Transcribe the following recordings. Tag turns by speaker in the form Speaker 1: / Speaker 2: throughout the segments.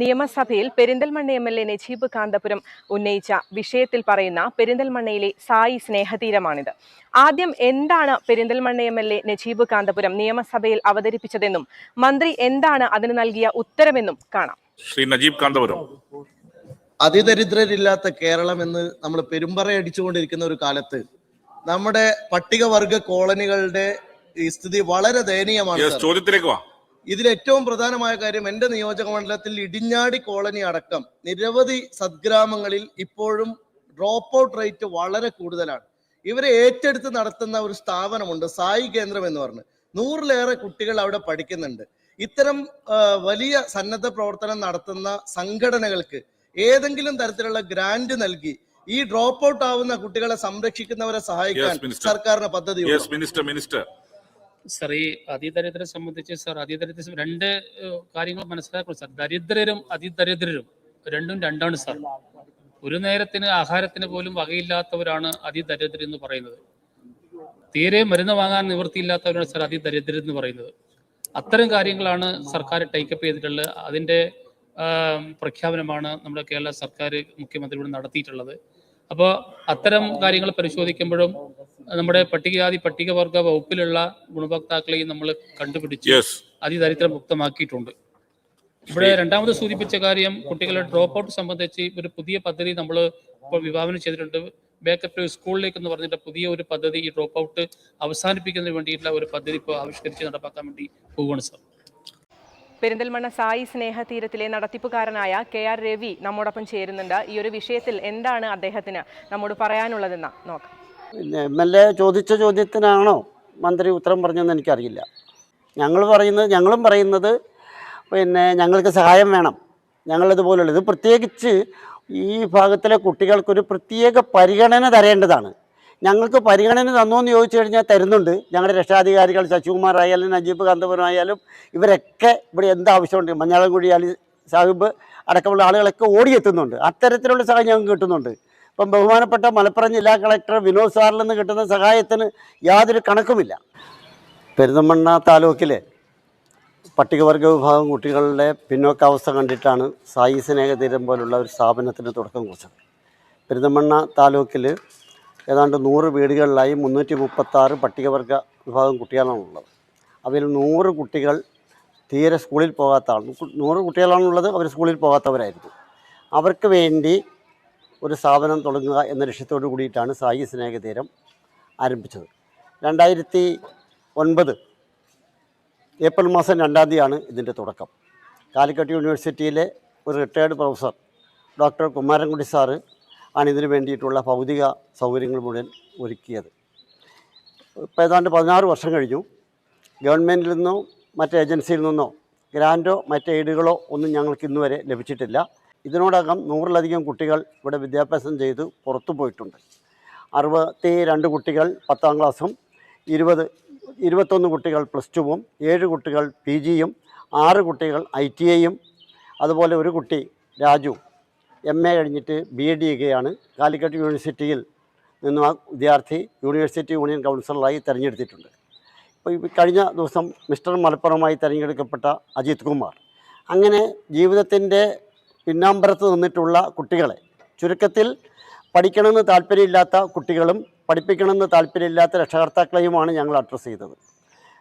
Speaker 1: നിയമസഭയിൽ Perinthalmanna M L A Najeeb Kanthapuram ഉന്നയിച്ച വിഷയത്തിൽ പറയുന്ന പെരിന്തൽമണ്ണയിലെ സായി സ്നേഹതീരമാണിത്. ആദ്യം എന്താണ് Perinthalmanna M L A Najeeb Kanthapuram നിയമസഭയിൽ അവതരിപ്പിച്ചതെന്നും മന്ത്രി എന്താണ് അതിന് നൽകിയ ഉത്തരമെന്നും കാണാം.
Speaker 2: ശ്രീ നജീബ് കാന്തപുരം.
Speaker 3: അതിദരിദ്രരില്ലാത്ത കേരളം എന്ന് നമ്മൾ പെരുമ്പറയടിച്ചുകൊണ്ടിരിക്കുന്ന ഒരു കാലത്ത് നമ്മുടെ പട്ടികവർഗ കോളനികളുടെ ഈ സ്ഥിതി വളരെ ദയനീയമാണ്
Speaker 2: ചോദ്യത്തിലേക്ക് വാ.
Speaker 3: ഇതിൽ ഏറ്റവും പ്രധാനമായ കാര്യം എന്റെ നിയോജക മണ്ഡലത്തിൽ ഇടിഞ്ഞാടി കോളനി അടക്കം നിരവധി സദ്ഗ്രാമങ്ങളിൽ ഇപ്പോഴും ഡ്രോപ്പ് ഔട്ട് റേറ്റ് വളരെ കൂടുതലാണ്. ഇവരെ ഏറ്റെടുത്ത് നടത്തുന്ന ഒരു സ്ഥാപനമുണ്ട് സായി കേന്ദ്രം എന്ന് പറഞ്ഞ്. നൂറിലേറെ കുട്ടികൾ അവിടെ പഠിക്കുന്നുണ്ട്. ഇത്തരം വലിയ സന്നദ്ധ പ്രവർത്തനം നടത്തുന്ന സംഘടനകൾക്ക് ഏതെങ്കിലും തരത്തിലുള്ള ഗ്രാന്റ് നൽകി ഈ ഡ്രോപ്പ് ഔട്ട് ആവുന്ന കുട്ടികളെ സംരക്ഷിക്കുന്നവരെ സഹായിക്കാൻ
Speaker 2: സർക്കാരിന്റെ
Speaker 3: സർക്കാരിന് പദ്ധതി
Speaker 2: മിനിസ്റ്റർ മിനിസ്റ്റർ
Speaker 4: സർ ഈ അതിദരിദ്രരെ സംബന്ധിച്ച് സർ അതിദരിദ്ര രണ്ട് കാര്യങ്ങൾ മനസ്സിലാക്കണം സർ. ദരിദ്രരും അതിദരിദ്രരും രണ്ടും രണ്ടാണ് സർ. ഒരു നേരത്തിന് ആഹാരത്തിന് പോലും വകയില്ലാത്തവരാണ് അതിദരിദ്രർ എന്ന് പറയുന്നത്. തീരെ മരുന്ന് വാങ്ങാൻ നിവൃത്തിയില്ലാത്തവരാണ് സർ അതിദരിദ്രർ എന്ന് പറയുന്നത്. അത്തരം കാര്യങ്ങളാണ് സർക്കാർ ടേക്കപ്പ് ചെയ്തിട്ടുള്ളത്. അതിന്റെ പ്രഖ്യാപനമാണ് നമ്മുടെ കേരള സർക്കാർ മുഖ്യമന്ത്രിയോട് നടത്തിയിട്ടുള്ളത്. അപ്പോൾ അത്തരം കാര്യങ്ങൾ പരിശോധിക്കുമ്പോഴും നമ്മുടെ പട്ടികജാതി പട്ടികവർഗ വകുപ്പിലുള്ള ഗുണഭോക്താക്കളെയും നമ്മൾ കണ്ടുപിടിച്ച് അതിദരിദ്രം മുക്തമാക്കിയിട്ടുണ്ട് ഇവിടെ രണ്ടാമത് സൂചിപ്പിച്ച കാര്യം കുട്ടികളുടെ ഡ്രോപ്പ് ഔട്ട് സംബന്ധിച്ച് ഒരു പുതിയ പദ്ധതി നമ്മൾ ഇപ്പോൾ വിഭാവനം ചെയ്തിട്ടുണ്ട്. ബേക്കപ്പ് ടു സ്കൂളിലേക്ക് എന്ന് പറഞ്ഞിട്ട് പുതിയ ഒരു പദ്ധതി ഈ ഡ്രോപ്പ് ഔട്ട് അവസാനിപ്പിക്കുന്നതിന് വേണ്ടിയിട്ടുള്ള ഒരു പദ്ധതി ഇപ്പോൾ ആവിഷ്കരിച്ച് നടപ്പാക്കാൻ വേണ്ടി പോവുകയാണ് സാർ.
Speaker 1: പെരിന്തൽമണ്ണ സായി സ്നേഹ തീരത്തിലെ നടത്തിപ്പുകാരനായ കെ ആർ രവി നമ്മോടൊപ്പം ചേരുന്നുണ്ട്. ഈ ഒരു വിഷയത്തിൽ എന്താണ് അദ്ദേഹത്തിന് നമ്മോട് പറയാനുള്ളതെന്ന് നോക്കാം.
Speaker 5: പിന്നെ എം എൽ എ ചോദിച്ച ചോദ്യത്തിനാണോ മന്ത്രി ഉത്തരം പറഞ്ഞതെന്ന് എനിക്കറിയില്ല. ഞങ്ങൾ പറയുന്നത് ഞങ്ങളും പറയുന്നത് പിന്നെ ഞങ്ങൾക്ക് സഹായം വേണം. ഞങ്ങളിതുപോലുള്ള ഇത് പ്രത്യേകിച്ച് ഈ ഭാഗത്തിലെ കുട്ടികൾക്കൊരു പ്രത്യേക പരിഗണന തരേണ്ടതാണ്. ഞങ്ങൾക്ക് പരിഗണന തന്നു എന്ന് ചോദിച്ചു കഴിഞ്ഞാൽ തരുന്നുണ്ട്. ഞങ്ങളുടെ രക്ഷാധികാരികൾ ശശികുമാർ ആയാലും നജീബ് കാന്തപുരം ആയാലും ഇവരൊക്കെ ഇവിടെ എന്ത് ആവശ്യമുണ്ട്? മഞ്ഞളംകുഴി അലി സാഹിബ് അടക്കമുള്ള ആളുകളൊക്കെ ഓടിയെത്തുന്നുണ്ട്. അത്തരത്തിലുള്ള സഹായം ഞങ്ങൾക്ക് കിട്ടുന്നുണ്ട്. ഇപ്പം ബഹുമാനപ്പെട്ട മലപ്പുറം ജില്ലാ കളക്ടർ വിനോദ് സാറിൽ നിന്ന് കിട്ടുന്ന സഹായത്തിന് യാതൊരു കണക്കുമില്ല. പെരുന്തമണ്ണ താലൂക്കിലെ പട്ടികവർഗ വിഭാഗം കുട്ടികളുടെ പിന്നോക്കാവസ്ഥ കണ്ടിട്ടാണ് സായി സ്നേഹതീരം പോലുള്ള ഒരു സ്ഥാപനത്തിന് തുടക്കം കുറിച്ചത്. പെരുന്തമണ്ണ താലൂക്കിൽ ഏതാണ്ട് നൂറ് വീടുകളിലായി മുന്നൂറ്റി മുപ്പത്താറ് പട്ടികവർഗ വിഭാഗം കുട്ടികളാണുള്ളത്. അവരിൽ നൂറ് കുട്ടികൾ തീരെ സ്കൂളിൽ പോകാത്ത ആൾ നൂറ് കുട്ടികളാണുള്ളത് അവർ സ്കൂളിൽ പോകാത്തവരായിരുന്നു. അവർക്ക് വേണ്ടി ഒരു സ്ഥാപനം തുടങ്ങുക എന്ന ലക്ഷ്യത്തോടു കൂടിയിട്ടാണ് സായി സ്നേഹതീരം ആരംഭിച്ചത്. രണ്ടായിരത്തി ഒൻപത് ഏപ്രിൽ മാസം രണ്ടാം തീയതിയാണ് ഇതിന്റെ തുടക്കം. കാലിക്കട്ട് യൂണിവേഴ്സിറ്റിയിലെ ഒരു retired professor doctor Kumarankutty sir ആണ് ഇതിനു വേണ്ടിയിട്ടുള്ള ഭൗതിക സൗകര്യങ്ങൾ മുഴുവൻ ഒരുക്കിയത്. ഇപ്പോൾ ഏതാണ്ട് പതിനാറ് വർഷം കഴിഞ്ഞു. ഗവൺമെന്റിൽ നിന്നോ മറ്റ് ഏജൻസിയിൽ നിന്നോ ഗ്രാന്റോ മറ്റ് എയ്ഡുകളോ ഒന്നും ഞങ്ങൾക്ക് ഇന്നുവരെ ലഭിച്ചിട്ടില്ല. ഇതിനോടകം നൂറിലധികം കുട്ടികൾ ഇവിടെ വിദ്യാഭ്യാസം ചെയ്ത് പുറത്തു പോയിട്ടുണ്ട്. അറുപത്തി രണ്ട് കുട്ടികൾ പത്താം ക്ലാസ്സും ഇരുപത് ഇരുപത്തൊന്ന് കുട്ടികൾ പ്ലസ് ടുവും ഏഴ് കുട്ടികൾ പി ജിയും ആറ് കുട്ടികൾ ഐ ടി ഐയും അതുപോലെ ഒരു കുട്ടി രാജു എം എ കഴിഞ്ഞിട്ട് ബി എഡ് ചെയ്യുകയാണ്. കാലിക്കറ്റ് യൂണിവേഴ്സിറ്റിയിൽ നിന്നും ആ വിദ്യാർത്ഥി യൂണിവേഴ്സിറ്റി യൂണിയൻ കൗൺസിലറായി തിരഞ്ഞെടുത്തിട്ടുണ്ട്. ഇപ്പോൾ കഴിഞ്ഞ ദിവസം മിസ്റ്റർ മലപ്പുറമായി തിരഞ്ഞെടുക്കപ്പെട്ട അജിത് കുമാർ. അങ്ങനെ ജീവിതത്തിന്റെ പിന്നാമ്പറത്ത് നിന്നിട്ടുള്ള കുട്ടികളെ. ചുരുക്കത്തിൽ പഠിക്കണമെന്ന് താല്പര്യമില്ലാത്ത കുട്ടികളും പഠിപ്പിക്കണമെന്ന് താല്പര്യമില്ലാത്ത രക്ഷകർത്താക്കളെയുമാണ് ഞങ്ങൾ അഡ്രസ്സ് ചെയ്തത്.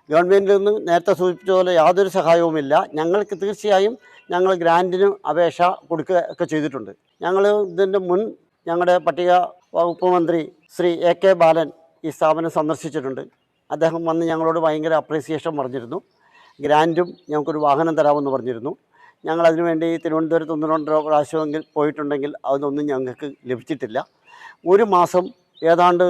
Speaker 5: ഗവൺമെന്റിൽ നിന്ന് നേരത്തെ സൂചിപ്പിച്ചതുപോലെ യാതൊരു സഹായവുമില്ല. ഞങ്ങൾക്ക് തീർച്ചയായും ഞങ്ങൾ ഗ്രാന്റിന് അപേക്ഷ കൊടുക്കുക ഒക്കെ ചെയ്തിട്ടുണ്ട്. ഞങ്ങൾ ഇതിന്റെ മുൻ ഞങ്ങളുടെ പട്ടിക വകുപ്പ് മന്ത്രി ശ്രീ എ കെ ബാലൻ ഈ സ്ഥാപനം സന്ദർശിച്ചിട്ടുണ്ട്. അദ്ദേഹം വന്ന് ഞങ്ങളോട് ഭയങ്കര അപ്രീസിയേഷൻ പറഞ്ഞിരുന്നു. ഗ്രാന്റും ഞങ്ങൾക്കൊരു വാഹനം തരാമെന്ന് പറഞ്ഞിരുന്നു. ഞങ്ങൾ അതിനുവേണ്ടി തിരുവനന്തപുരത്ത് ഒന്ന് രണ്ട് പ്രാവശ്യമെങ്കിൽ പോയിട്ടുണ്ടെങ്കിൽ അതൊന്നും ഞങ്ങൾക്ക് ലഭിച്ചിട്ടില്ല. ഒരു മാസം ഏതാണ്ട്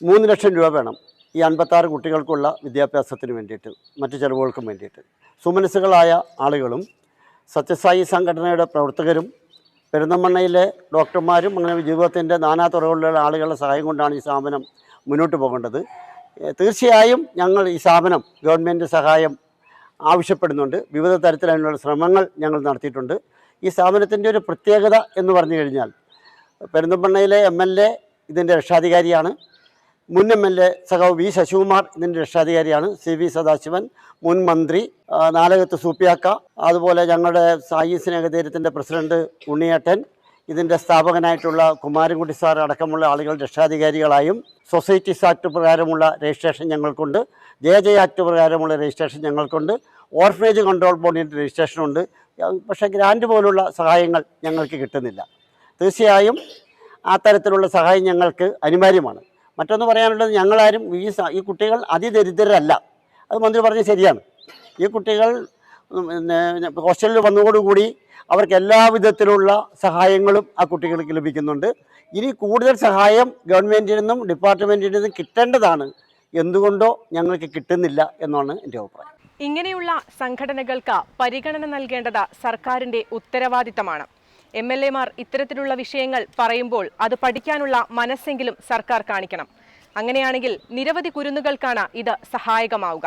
Speaker 5: മൂന്ന് ലക്ഷം രൂപ വേണം ഈ അൻപത്താറ് കുട്ടികൾക്കുള്ള വിദ്യാഭ്യാസത്തിന് വേണ്ടിയിട്ട് മറ്റു ചിലവുകൾക്കും വേണ്ടിയിട്ട്. സുമനസ്സുകളായ ആളുകളും സത്യസായി സംഘടനയുടെ പ്രവർത്തകരും പെരുന്തമണ്ണയിലെ ഡോക്ടർമാരും അങ്ങനെ ജീവിതത്തിന്റെ നാനാ തുറകളിലുള്ള ആളുകളുടെ സഹായം കൊണ്ടാണ് ഈ സ്ഥാപനം മുന്നോട്ട് പോകേണ്ടത്. തീർച്ചയായും ഞങ്ങൾ ഈ സ്ഥാപനം ഗവൺമെന്റ് സഹായം ആവശ്യപ്പെടുന്നുണ്ട്. വിവിധ തരത്തിൽ അതിനുള്ള ശ്രമങ്ങൾ ഞങ്ങൾ നടത്തിയിട്ടുണ്ട്. ഈ സ്ഥാപനത്തിന്റെ ഒരു പ്രത്യേകത എന്ന് പറഞ്ഞു കഴിഞ്ഞാൽ പെരുന്തമ്പണ്ണയിലെ എം എൽ എ ഇതിന്റെ രക്ഷാധികാരിയാണ്. മുൻ എം എൽ എ സഖാവ് വി ശശികുമാർ ഇതിന്റെ രക്ഷാധികാരിയാണ്. സി വി സദാശിവൻ മുൻ മന്ത്രി നാലകത്ത് സൂപ്പിയാക്ക അതുപോലെ ഞങ്ങളുടെ സായി സ്നേഹതീരത്തിന്റെ പ്രസിഡന്റ് ഉണ്ണിയേട്ടൻ ഇതിന്റെ സ്ഥാപകനായിട്ടുള്ള കുമാരൻകുട്ടി സാർ അടക്കമുള്ള ആളുകൾ രക്ഷാധികാരികളായും സൊസൈറ്റീസ് ആക്ട് പ്രകാരമുള്ള രജിസ്ട്രേഷൻ ഞങ്ങൾക്കുണ്ട്. ജെ ജെ ആക്ട് പ്രകാരമുള്ള രജിസ്ട്രേഷൻ ഞങ്ങൾക്കുണ്ട്. ഓർഫനേജ് കൺട്രോൾ ബോർഡിന്റെ രജിസ്ട്രേഷനുണ്ട് പക്ഷേ ഗ്രാൻഡ് പോലുള്ള സഹായങ്ങൾ ഞങ്ങൾക്ക് കിട്ടുന്നില്ല. തീർച്ചയായും ആ തരത്തിലുള്ള സഹായം ഞങ്ങൾക്ക് അനിവാര്യമാണ്. മറ്റൊന്ന് പറയാനുള്ളത് ഞങ്ങളാരും ഈ ഈ കുട്ടികൾ അതിദരിദ്രരല്ല. അത് മന്ത്രി പറഞ്ഞത് ശരിയാണ്. ഈ കുട്ടികൾ ഹോസ്റ്റലിൽ വന്നതോടുകൂടി അവർക്ക് എല്ലാ വിധത്തിലുള്ള സഹായങ്ങളും ആ കുട്ടികൾക്ക് ലഭിക്കുന്നുണ്ട്. ഇനി കൂടുതൽ സഹായം ഗവൺമെന്റിൽ നിന്നും ഡിപ്പാർട്ട്മെന്റിൽ നിന്നും കിട്ടേണ്ടതാണ്. എന്തുകൊണ്ടോ ഞങ്ങൾക്ക് കിട്ടുന്നില്ല എന്നാണ് എന്റെ അഭിപ്രായം.
Speaker 1: ഇങ്ങനെയുള്ള സംഘടനകൾക്ക് പരിഗണന നൽകേണ്ടത് സർക്കാരിന്റെ ഉത്തരവാദിത്തമാണ്. എം എൽ എമാർ ഇത്തരത്തിലുള്ള വിഷയങ്ങൾ പറയുമ്പോൾ അത് പഠിക്കാനുള്ള മനസ്സെങ്കിലും സർക്കാർ കാണിക്കണം. അങ്ങനെയാണെങ്കിൽ നിരവധി കുരുന്നുകൾക്കാണ് ഇത് സഹായകമാവുക.